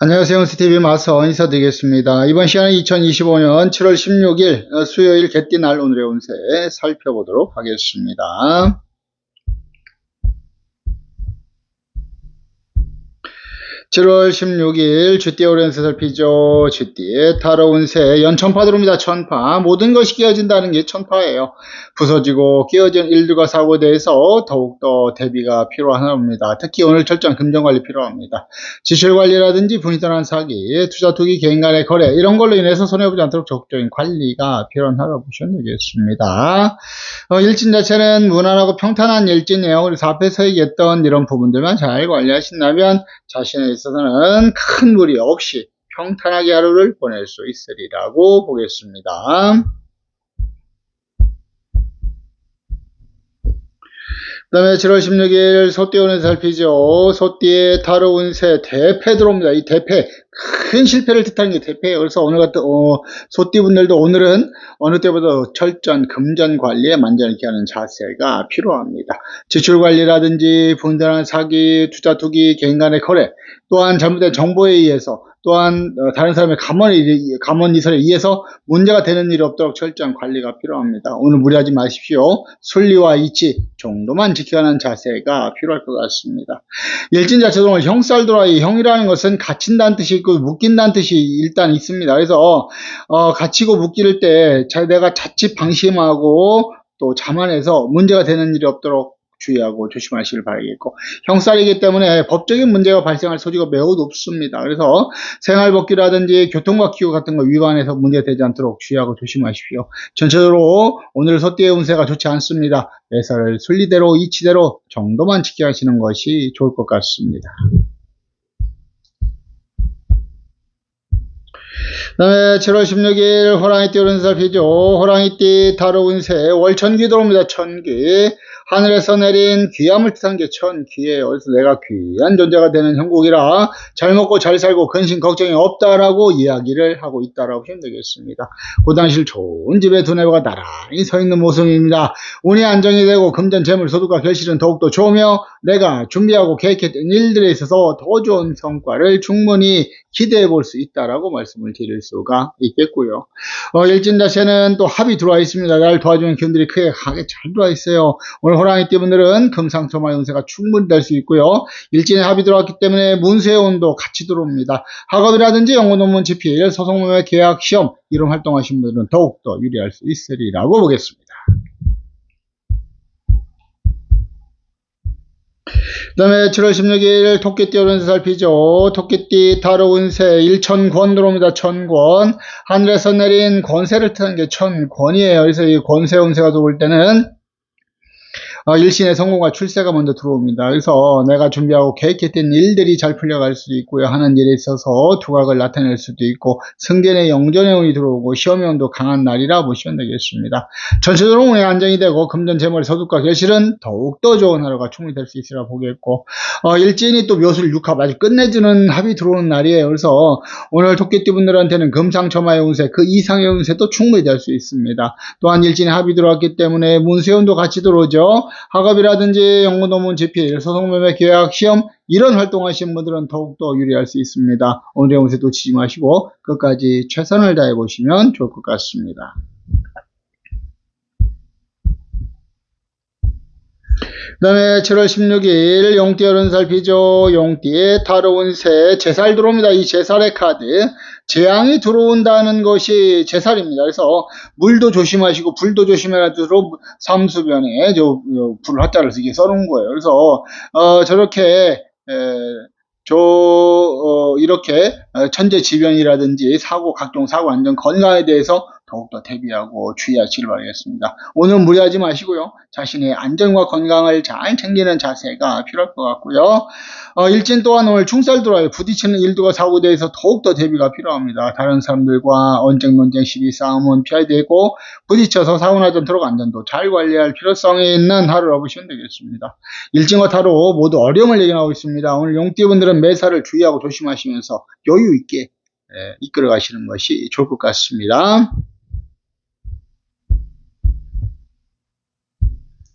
안녕하세요. 스티비 마서 인사드리겠습니다. 이번 시간은 2025년 7월 16일 수요일 개띠날 오늘의 운세 살펴보도록 하겠습니다. 7월 16일 쥐띠 오랜세 살피죠. 쥐띠의 타로 운세 연천파 들어옵니다. 천파 모든 것이 끼어진다는 게 천파예요. 부서지고 끼어진 일들과 사고에 대해서 더욱더 대비가 필요한 합니다. 특히 오늘 철저한 금전관리 필요합니다. 지출관리라든지 분이선한 사기, 투자 투기, 개인 간의 거래 이런 걸로 인해서 손해보지 않도록 적극적인 관리가 하루 보시면 되겠습니다. 어, 일진 자체는 무난하고 평탄한 일진이에요. 그래서 앞에서 얘기했던 이런 부분들만 잘 관리하신다면 자신의 있어서는 큰 무리 없이 평탄하게 하루를 보낼 수 있으리라고 보겠습니다. 그 다음에 7월 16일 소띠 운세 살피죠. 소띠의 타로 운세 대패 들어옵니다. 이 대패 큰 실패를 뜻하는 게 대패예요. 그래서 오늘 같은 어, 소띠 분들도 오늘은 어느 때보다 철전 금전 관리에 만전을 기하는 자세가 필요합니다. 지출 관리라든지 분단한 사기, 투자 투기, 개인 간의 거래, 또한 잘못된 정보에 의해서 또한 어, 다른 사람의 감언, 감언 이설에 의해서 문제가 되는 일이 없도록 철저한 관리가 필요합니다. 오늘 무리하지 마십시오. 순리와 이치 정도만 지켜가는 자세가 필요할 것 같습니다. 일진 오늘 형살도라이 형이라는 것은 갇힌다는 뜻이 있고 묶인다는 뜻이 일단 있습니다. 그래서 어, 갇히고 묶일 때 내가 자칫 방심하고 또 자만해서 문제가 되는 일이 없도록 주의하고 조심하시길 바라겠고 형살이기 때문에 법적인 문제가 발생할 소지가 매우 높습니다. 그래서 생활복귀라든지 교통과 기후 같은 거 위반해서 문제가 되지 않도록 주의하고 조심하십시오. 전체적으로 오늘 소띠의 운세가 좋지 않습니다. 매사를 순리대로 이치대로 정도만 지켜하시는 것이 좋을 것 같습니다. 그 다음에 7월 16일 호랑이띠 오른 살피죠. 호랑이띠 다로 운세 월천기 들어옵니다. 천기. 하늘에서 내린 귀함을 뜻한 게 천귀예요. 그래서 내가 귀한 존재가 되는 형국이라 잘 먹고 잘 살고 근심 걱정이 없다라고 이야기를 하고 있다라고 보시면 되겠습니다. 그 좋은 집에 두뇌가 나란히 서 있는 모습입니다. 운이 안정이 되고 금전 재물 소득과 결실은 더욱더 좋으며 내가 준비하고 계획했던 일들에 있어서 더 좋은 성과를 충분히 기대해 볼 수 있다라고 말씀을 드릴 수가 있겠고요. 어, 일진 자체는 또 합이 들어와 있습니다. 날 도와주는 기운들이 크게 강하게 잘 들어와 있어요. 오늘 호랑이 띠 분들은 금상첨화 운세가 충분히 될 수 있고요. 일진의 합이 들어왔기 때문에 문세의 온도 같이 들어옵니다. 학업이라든지 연구 논문 집필, 소송매매 계약 시험 이런 활동하신 분들은 더욱더 유리할 수 있으리라고 보겠습니다. 그 다음에 7월 16일 토끼띠 오른세 살피죠. 토끼띠 타로 운세 1천권 들어옵니다. 천권. 하늘에서 내린 권세를 뜻하는 게 천권이에요. 그래서 이 권세 운세가 들어올 때는 어, 일신의 성공과 출세가 먼저 들어옵니다. 그래서 내가 준비하고 계획했던 일들이 잘 풀려갈 수도 있고요. 하는 일에 있어서 두각을 나타낼 수도 있고 승전의 영전의 운이 들어오고 시험의 운도 강한 날이라 보시면 되겠습니다. 전체적으로 운이 안정이 되고 금전 재물 소득과 결실은 더욱더 좋은 하루가 충분히 될 수 있으라 보겠고 어, 일진이 또 묘술 육합 아주 끝내주는 합이 들어오는 날이에요. 그래서 오늘 토끼띠 분들한테는 금상첨화의 운세 그 이상의 운세도 충분히 될 수 있습니다. 또한 일진의 합이 들어왔기 때문에 문세운도 같이 들어오죠. 학업이라든지 연구 논문 집필, 소송 매매 계약 시험 이런 활동하시는 분들은 더욱더 유리할 수 있습니다. 오늘의 운세 놓치지 마시고 끝까지 최선을 다해 보시면 좋을 것 같습니다. 그 다음에 7월 16일 용띠 어른 살피죠. 용띠의 타로운 새 제살 들어옵니다. 이 제살의 카드 재앙이 들어온다는 것이 제살입니다. 그래서 물도 조심하시고 불도 조심해라 뜻으로 삼수변에 저, 저 불을 하자를 이게 써놓은 거예요. 그래서 어, 저렇게 에, 저 어, 이렇게 천재지변이라든지 사고 각종 사고 안전 건강에 대해서 더욱더 대비하고 주의하시길 바라겠습니다. 오늘 무리하지 마시고요. 자신의 안전과 건강을 잘 챙기는 자세가 필요할 것 같고요. 어, 일진 또한 오늘 들어와요. 부딪히는 사고에 대해서 더욱더 대비가 필요합니다. 다른 사람들과 언쟁, 논쟁, 시비, 싸움은 피해야 되고 부딪혀서 사고 나지 않도록 안전도 잘 관리할 필요성이 있는 하루라고 보시면 되겠습니다. 일진과 타로 모두 어려움을 얘기하고 있습니다. 오늘 용띠분들은 매사를 주의하고 조심하시면서 여유 있게 예, 이끌어 가시는 것이 좋을 것 같습니다.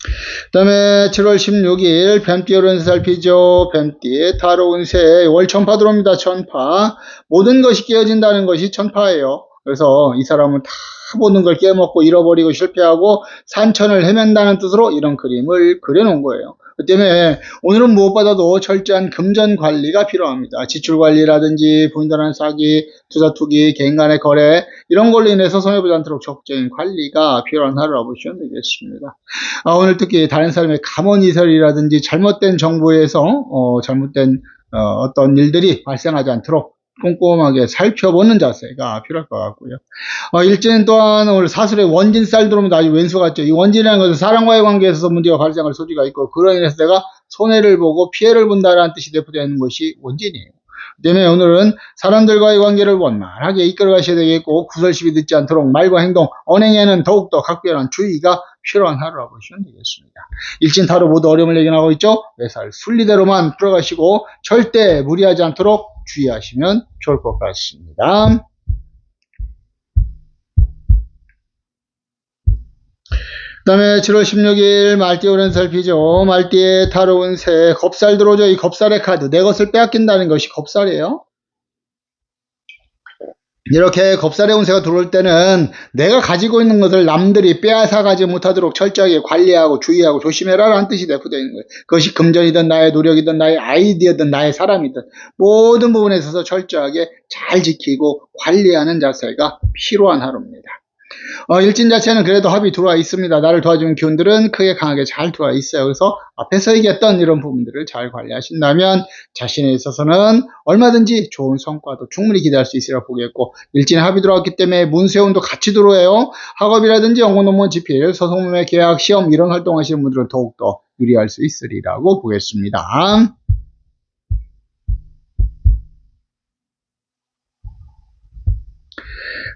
그 다음에 7월 16일 뱀띠 오른 살피죠. 뱀띠 타로 운세 월 천파 들어옵니다. 천파 모든 것이 깨어진다는 것이 천파예요. 그래서 이 사람은 다 모든 걸 깨먹고 잃어버리고 실패하고 산천을 헤맨다는 뜻으로 이런 그림을 그려놓은 거예요. 그 때문에 오늘은 무엇보다도 철저한 금전 관리가 필요합니다. 지출 관리라든지 분단한 사기, 투자 투기, 개인 간의 거래 이런 걸로 인해서 손해보지 않도록 적극적인 관리가 필요한 하루라고 보시면 되겠습니다. 아, 오늘 특히 다른 사람의 감언이설이라든지 잘못된 정보에서 어, 잘못된 어, 떤 일들이 발생하지 않도록 꼼꼼하게 살펴보는 자세가 필요할 것 같고요. 어, 일진 또한 오늘 사슬에 원진 쌀 들어오면 아주 왼수 같죠. 이 원진이라는 것은 사람과의 관계에서 문제가 발생할 소지가 있고 그로 인해서 내가 손해를 보고 피해를 본다라는 뜻이 내포되는 것이 원진이에요. 때문에 오늘은 사람들과의 관계를 원만하게 이끌어 가셔야 되겠고 구설시비 듣지 않도록 말과 행동, 언행에는 더욱더 각별한 주의가 필요한 하루라고 보시면 되겠습니다. 일진 타로 모두 어려움을 얘기하고 있죠. 매살 순리대로만 풀어가시고 절대 무리하지 않도록 주의하시면 좋을 것 같습니다. 그 다음에 7월 16일 말띠 오른 살피죠. 말띠에 타로운 새 겁살 들어오죠. 이 겁살의 카드. 내 것을 빼앗긴다는 것이 겁살이에요. 이렇게 겁살의 운세가 들어올 때는 내가 가지고 있는 것을 남들이 빼앗아 가지 못하도록 철저하게 관리하고 주의하고 조심해라 라는 뜻이 내포되어 있는 거예요. 그것이 금전이든 나의 노력이든 나의 아이디어든 나의 사람이든 모든 부분에 있어서 철저하게 잘 지키고 관리하는 자세가 필요한 하루입니다. 어, 일진 자체는 그래도 합이 들어와 있습니다. 나를 도와주는 기운들은 크게 강하게 잘 들어와 있어요. 그래서 앞에서 얘기했던 이런 부분들을 잘 관리하신다면 자신에 있어서는 얼마든지 좋은 성과도 충분히 기대할 수 있으리라 보겠고 일진에 합이 들어왔기 때문에 문세운도 같이 들어와요. 학업이라든지 연구 논문 집필, 소송문의 계약, 시험 이런 활동하시는 분들은 더욱더 유리할 수 있으리라고 보겠습니다.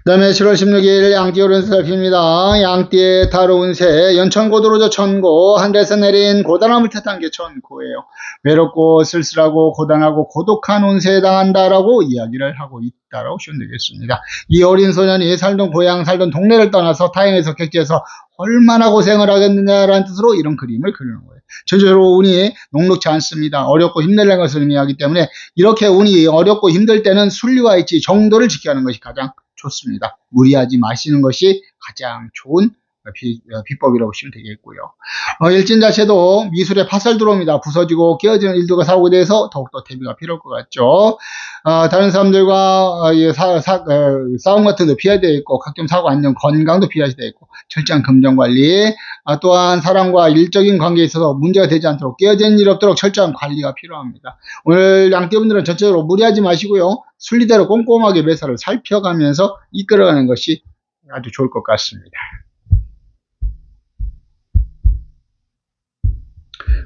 다음에 7월 16일 양띠 오른세 살핍니다. 양띠의 다로운 새, 연천고 들어오죠, 천고. 하늘에서 내린 고단함을 뜻한 게 천고예요. 외롭고 쓸쓸하고 고단하고 고독한 운세에 해당한다라고 이야기를 하고 있다라고 보시면 되겠습니다. 이 어린 소년이 살던 고향, 살던 동네를 떠나서 타행에서 객지에서 얼마나 고생을 하겠느냐라는 뜻으로 이런 그림을 그리는 거예요. 전체적으로 운이 녹록지 않습니다. 어렵고 힘들다는 것을 의미하기 때문에 이렇게 운이 어렵고 힘들 때는 순리와 있지 정도를 지켜야 하는 것이 가장 좋습니다. 무리하지 마시는 것이 가장 좋은 비, 법이라고 보시면 되겠고요. 어, 일진 자체도 미술에 파설 들어옵니다. 부서지고 깨어지는 일들과 사고에 대해서 더욱더 대비가 필요할 것 같죠. 어, 다른 사람들과 어, 사, 사, 어, 싸움 같은 거 피해야 되겠고 각종 사고 안전 건강도 피해야 되겠고 철저한 금전관리 아, 또한 사람과 일적인 관계에 있어서 문제가 되지 않도록 깨어지는 일 없도록 철저한 관리가 필요합니다. 오늘 양떼분들은 전체적으로 무리하지 마시고요. 순리대로 꼼꼼하게 매사를 살펴가면서 이끌어가는 것이 아주 좋을 것 같습니다.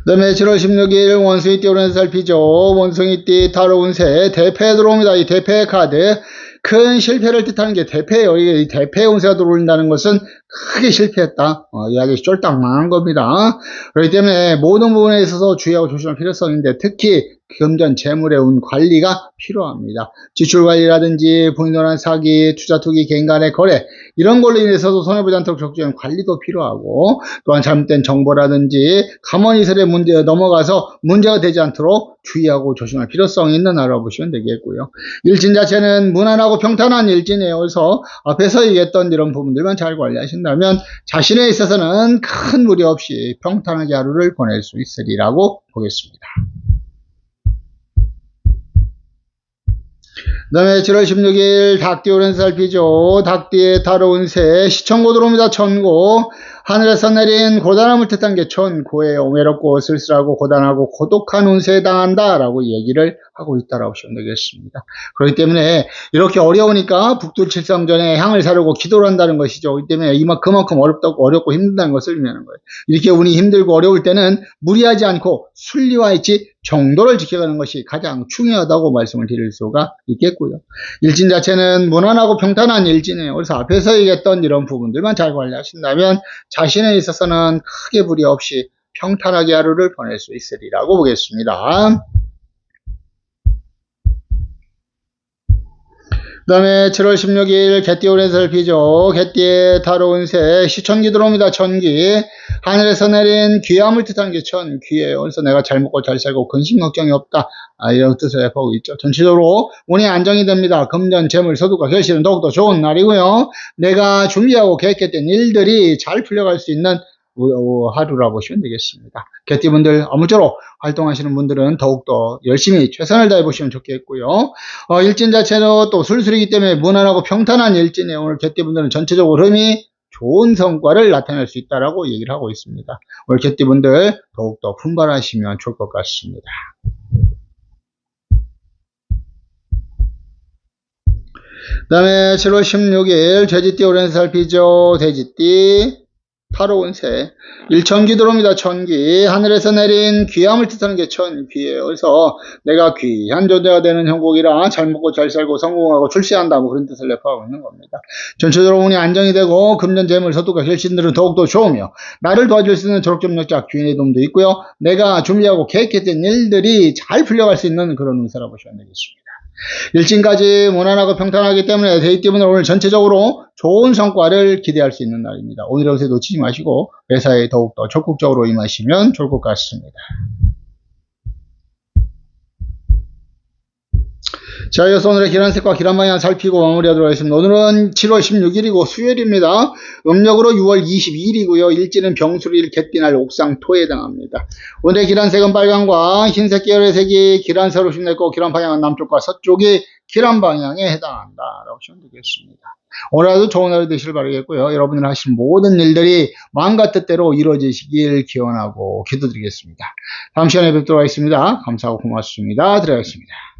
그 다음에 7월 16일 원숭이 띠 오는 살피죠. 원숭이 띠 다로운 새 대패 들어옵니다. 이 대패 카드 큰 실패를 뜻하는 게 대패예요. 이 대패 운세가 들어온다는 것은 크게 실패했다. 어, 이야기 쫄딱 망한 겁니다. 그렇기 때문에 모든 부분에 있어서 주의하고 조심할 필요성인데 특히 금전 재물의 운 관리가 필요합니다. 지출 관리라든지 본인한 사기, 투자 투기, 개인 간의 거래 이런 걸로 인해서도 손해보지 않도록 적절한 관리도 필요하고 또한 잘못된 정보라든지 가만히설의 문제에 넘어가서 문제가 되지 않도록 주의하고 조심할 필요성이 있는 알아보시면 되겠고요. 일진 자체는 무난하고 평탄한 일진이에요. 그래서 앞에서 얘기했던 이런 부분들만 잘 관리하 신다면 자신에 있어서는 큰 무리 없이 평탄하게 하루를 보낼 수 있으리라고 보겠습니다. 그 다음에 7월 16일 닭띠 오른 살피죠. 닭띠의 다로운 새, 시청고 들어옵니다. 천고. 하늘에서 내린 고단함을 뜻한 게 천고예요. 외롭고 쓸쓸하고 고단하고 고독한 운세에 해당한다. 라고 얘기를 하고 있다라고 보시면 되겠습니다. 그렇기 때문에 이렇게 어려우니까 북두칠성전에 향을 사려고 기도를 한다는 것이죠. 그렇기 때문에 이만 그만큼 어렵다고 어렵고 힘든다는 것을 의미하는 거예요. 이렇게 운이 힘들고 어려울 때는 무리하지 않고 순리와 있지 정도를 지켜가는 것이 가장 중요하다고 말씀을 드릴 수가 있겠고요. 일진 자체는 무난하고 평탄한 일진이에요. 그래서 앞에서 얘기했던 이런 부분들만 잘 관리하신다면 자신에 있어서는 크게 무리 없이 평탄하게 하루를 보낼 수 있으리라고 보겠습니다. 그 다음에 7월 16일 개띠오랜 살피죠. 개띠에 다로운 새 시천기 들어옵니다. 천기. 하늘에서 내린 귀함을 뜻하는 게 천귀예요. 그래서 내가 잘 먹고 잘 살고 근심 걱정이 없다. 아, 이런 뜻을 해보고 있죠. 전체적으로 운이 안정이 됩니다. 금전, 재물, 소득과 결실은 더욱더 좋은 날이고요. 내가 준비하고 계획했던 일들이 잘 풀려갈 수 있는 어, 하루라 보시면 되겠습니다. 개띠분들 아무쪼록 활동하시는 분들은 더욱더 열심히 최선을 다해 보시면 좋겠고요. 어, 일진 자체로 또 술술이기 때문에 무난하고 평탄한 일진에 오늘 개띠분들은 전체적으로 흐름이 좋은 성과를 나타낼 수 있다라고 얘기를 하고 있습니다. 오늘 개띠분들 더욱더 분발하시면 좋을 것 같습니다. 그 다음에 7월 16일 돼지띠 오랜 살피죠. 돼지띠 타로운 새 일천기 들어옵니다. 천기 하늘에서 내린 귀함을 뜻하는 게 천귀예요. 그래서 내가 귀한 존재가 되는 형국이라 잘 먹고 잘 살고 성공하고 출세한다 뭐 그런 뜻을 내포하고 있는 겁니다. 전체적으로 운이 안정이 되고 금전 재물 소득과 결신들은 더욱더 좋으며 나를 도와줄 수 있는 졸업점력자 귀인의 도움도 있고요. 내가 준비하고 계획했던 일들이 잘 풀려갈 수 있는 그런 운세라 보시면 되겠습니다. 일진까지 무난하고 평탄하기 때문에 데이티브는 오늘 전체적으로 좋은 성과를 기대할 수 있는 날입니다. 오늘의 옷에 놓치지 마시고 회사에 더욱더 적극적으로 임하시면 좋을 것 같습니다. 자, 이어서 오늘의 기란색과 기란방향 살피고 마무리하도록 하겠습니다. 오늘은 7월 16일이고 수요일입니다. 음력으로 6월 22일이고요. 일지는 병수일 개띠날 옥상 토에 해당합니다. 오늘의 기란색은 빨강과 흰색 계열의 색이 기란색으로 심냈고 기란방향은 남쪽과 서쪽이 기란방향에 해당한다. 라고 보시면 되겠습니다. 오늘 하루 좋은 하루 되시길 바라겠고요. 여러분들 하시는 모든 일들이 마음과 뜻대로 이루어지시길 기원하고 기도드리겠습니다. 다음 시간에 뵙도록 하겠습니다. 감사하고 고맙습니다. 들어가겠습니다.